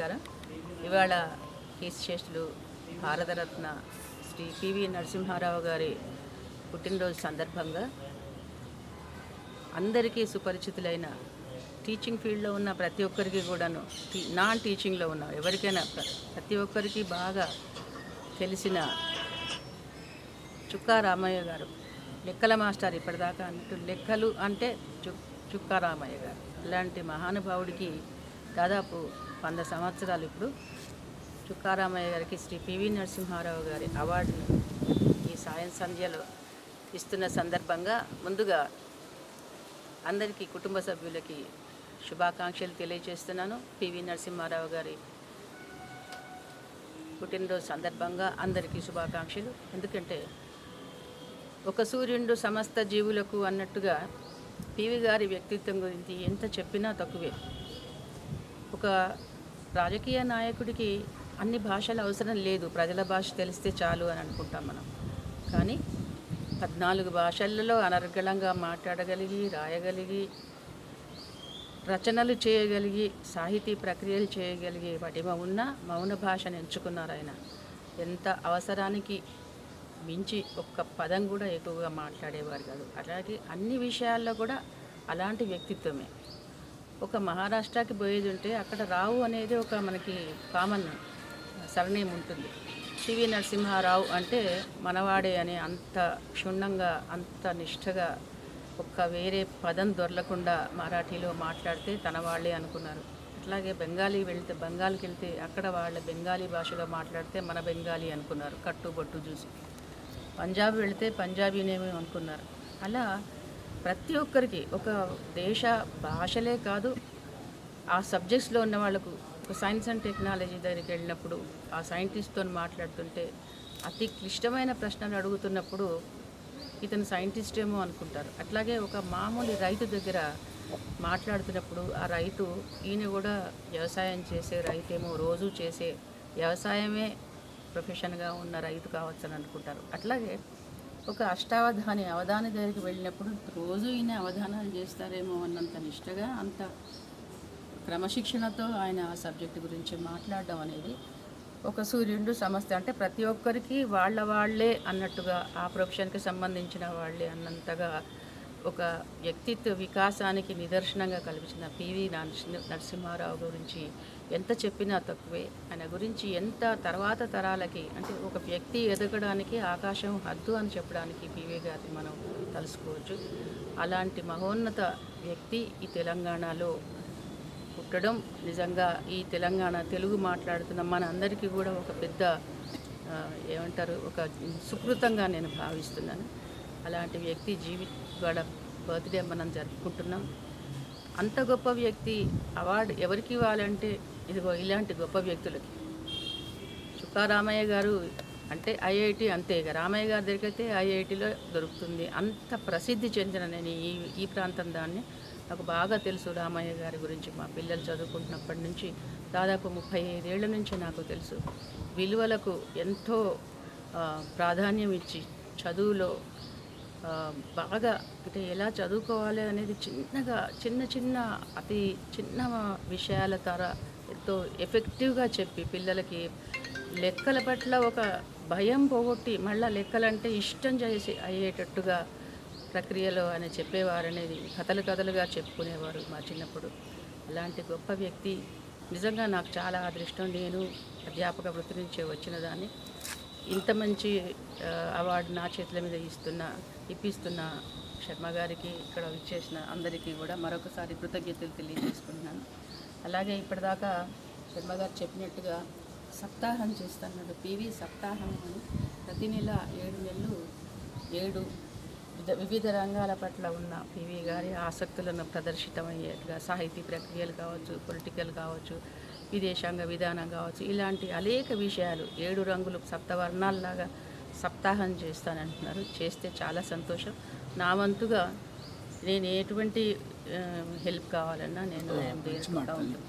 నమస్కారం. ఇవాళ కీర్తిశేషులు భారతరత్న శ్రీ పివి నరసింహారావు గారి పుట్టినరోజు సందర్భంగా అందరికీ సుపరిచితులైన టీచింగ్ ఫీల్డ్లో ఉన్న ప్రతి ఒక్కరికి కూడాను నాన్ టీచింగ్లో ఉన్న ఎవరికైనా ప్రతి ఒక్కరికి బాగా తెలిసిన చుక్కా రామయ్య గారు లెక్కల మాస్టర్ ఇప్పటిదాకా అన్నట్టు లెక్కలు అంటే చు చుక్కా రామయ్య గారు. అలాంటి మహానుభావుడికి దాదాపు వంద సంవత్సరాలు ఇప్పుడు చుక్కారామయ్య గారికి శ్రీ పివి నరసింహారావు గారి అవార్డును ఈ సాయం సంధ్యలో ఇస్తున్న సందర్భంగా ముందుగా అందరికీ కుటుంబ సభ్యులకి శుభాకాంక్షలు తెలియజేస్తున్నాను. పివి నరసింహారావు గారి పుట్టినరోజు సందర్భంగా అందరికీ శుభాకాంక్షలు. ఎందుకంటే ఒక సూర్యుడు సమస్త జీవులకు అన్నట్టుగా పివి గారి వ్యక్తిత్వం గురించి ఎంత చెప్పినా తక్కువే. ఒక రాజకీయ నాయకుడికి అన్ని భాషలు అవసరం లేదు. ప్రజల భాష తెలిస్తే చాలు అని అనుకుంటాం మనం. కానీ పద్నాలుగు భాషలలో అనర్గళంగా మాట్లాడగలిగి రాయగలిగి రచనలు చేయగలిగి సాహితీ ప్రక్రియలు చేయగలిగే పటిమ ఉన్న మౌన భాషను ఎంచుకున్నారు ఆయన. ఎంత అవసరానికి మించి ఒక్క పదం కూడా ఎక్కువగా మాట్లాడేవారు కాదు. అలాగే అన్ని విషయాల్లో కూడా అలాంటి వ్యక్తిత్వమే. ఒక మహారాష్ట్రకి పోయేది ఉంటే అక్కడ రావు అనేది ఒక మనకి కామన్ సరనేం ఉంటుంది. సివి నరసింహారావు అంటే మనవాడే అని అంత క్షుణ్ణంగా అంత నిష్ఠగా ఒక్క వేరే పదం దొరలకుండా మరాఠీలో మాట్లాడితే తన వాళ్ళే అనుకున్నారు. అట్లాగే బెంగాలీ వెళ్తే బెంగాల్కి వెళ్తే అక్కడ వాళ్ళ బెంగాలీ భాషలో మాట్లాడితే మన బెంగాలీ అనుకున్నారు కట్టుబొట్టు చూసి. పంజాబ్ వెళితే పంజాబీనేమో అనుకున్నారు. అలా ప్రతి ఒక్కరికి ఒక దేశ భాషలే కాదు ఆ సబ్జెక్ట్స్లో ఉన్న వాళ్ళకు ఒక సైన్స్ అండ్ టెక్నాలజీ దగ్గరికి వెళ్ళినప్పుడు ఆ సైంటిస్ట్తో మాట్లాడుతుంటే అతి క్లిష్టమైన ప్రశ్నలు అడుగుతున్నప్పుడు ఇతను సైంటిస్ట్ ఏమో అనుకుంటారు. అట్లాగే ఒక మామూలు రైతు దగ్గర మాట్లాడుతున్నప్పుడు ఆ రైతు ఈయన కూడా వ్యవసాయం చేసే రైతేమో రోజు చేసే వ్యవసాయమే ప్రొఫెషన్గా ఉన్న రైతు కావచ్చు అని అనుకుంటారు. అట్లాగే ఒక అష్టావధాని అవధాని దగ్గరికి వెళ్ళినప్పుడు రోజు ఈయన అవధానాలు చేస్తారేమో అన్నంత నిష్టగా అంత క్రమశిక్షణతో ఆయన ఆ సబ్జెక్ట్ గురించి మాట్లాడడం అనేది ఒక సూర్యుడు సమస్య. అంటే ప్రతి ఒక్కరికి వాళ్ళ వాళ్ళే అన్నట్టుగా ఆ ప్రొఫెషన్కి సంబంధించిన వాళ్ళే అన్నంతగా ఒక వ్యక్తిత్వ వికాసానికి నిదర్శనంగా కల్పించిన పివి నరసింహారావు గురించి ఎంత చెప్పినా తక్కువే. ఆయన గురించి ఎంత తర్వాత తరాలకి అంటే ఒక వ్యక్తి ఎదగడానికి ఆకాశం హద్దు అని చెప్పడానికి పివి గారిని మనం తలుసుకోవచ్చు. అలాంటి మహోన్నత వ్యక్తి ఈ తెలంగాణలో పుట్టడం. నిజంగా ఈ తెలంగాణ తెలుగు మాట్లాడుతున్న మన అందరికీ కూడా ఒక పెద్ద ఏమంటారు ఒక సుకృతంగా నేను భావిస్తున్నాను. అలాంటి వ్యక్తి జీవిత వాళ్ళ బర్త్డే మనం జరుపుకుంటున్నాం. అంత గొప్ప వ్యక్తి అవార్డు ఎవరికి ఇవ్వాలంటే ఇదిగో ఇలాంటి గొప్ప వ్యక్తులకి. చుక్కారామయ్య గారు అంటే ఐఐటి అంతే ఇక రామయ్య గారి దగ్గరికి అయితే ఐఐటిలో దొరుకుతుంది. అంత ప్రసిద్ధి చెందిన నేను ఈ ఈ ప్రాంతం దాన్ని నాకు బాగా తెలుసు రామయ్య గారి గురించి. మా పిల్లలు చదువుకుంటున్నప్పటి నుంచి దాదాపు ముప్పై ఐదేళ్ళ నుంచి నాకు తెలుసు. విలువలకు ఎంతో ప్రాధాన్యం ఇచ్చి చదువులో బాగా అంటే ఎలా చదువుకోవాలి అనేది చిన్నగా చిన్న చిన్న అతి చిన్న విషయాల ద్వారా ఎంతో ఎఫెక్టివ్గా చెప్పి పిల్లలకి లెక్కల పట్ల ఒక భయం పోగొట్టి మళ్ళీ లెక్కలంటే ఇష్టం చేసి అయ్యేటట్టుగా ప్రక్రియలో ఆయన చెప్పేవారు అనేది కథలు కథలుగా చెప్పుకునేవారు మా చిన్నప్పుడు. అలాంటి గొప్ప వ్యక్తి నిజంగా నాకు చాలా అదృష్టం. నేను అధ్యాపక వృత్తి నుంచే వచ్చిన దాన్ని. ఇంత మంచి అవార్డు నా చేతుల మీద ఇస్తున్న ఇప్పిస్తున్న శర్మ గారికి ఇక్కడ ఇచ్చేసిన అందరికీ కూడా మరొకసారి కృతజ్ఞతలు తెలియజేసుకుంటున్నాను. అలాగే ఇప్పటిదాకా శర్మ గారు చెప్పినట్టుగా సప్తాహం చేస్తున్నాడు పివి సప్తాహం అని ప్రతి నెల ఏడు నెలలు ఏడు వివిధ రంగాల పట్ల ఉన్న పివి గారి ఆసక్తులను ప్రదర్శితమయ్యేట్టుగా సాహితీ ప్రక్రియలు కావచ్చు పొలిటికల్ కావచ్చు విదేశాంగ విధానం కావచ్చు ఇలాంటి అనేక విషయాలు ఏడు రంగులు సప్తవర్ణాల్లాగా సప్తాహం చేస్తానంటున్నారు. చేస్తే చాలా సంతోషం. నా వంతుగా నేను ఎటువంటి హెల్ప్ కావాలన్నా నేను తీసుకుంటా ఉంటాను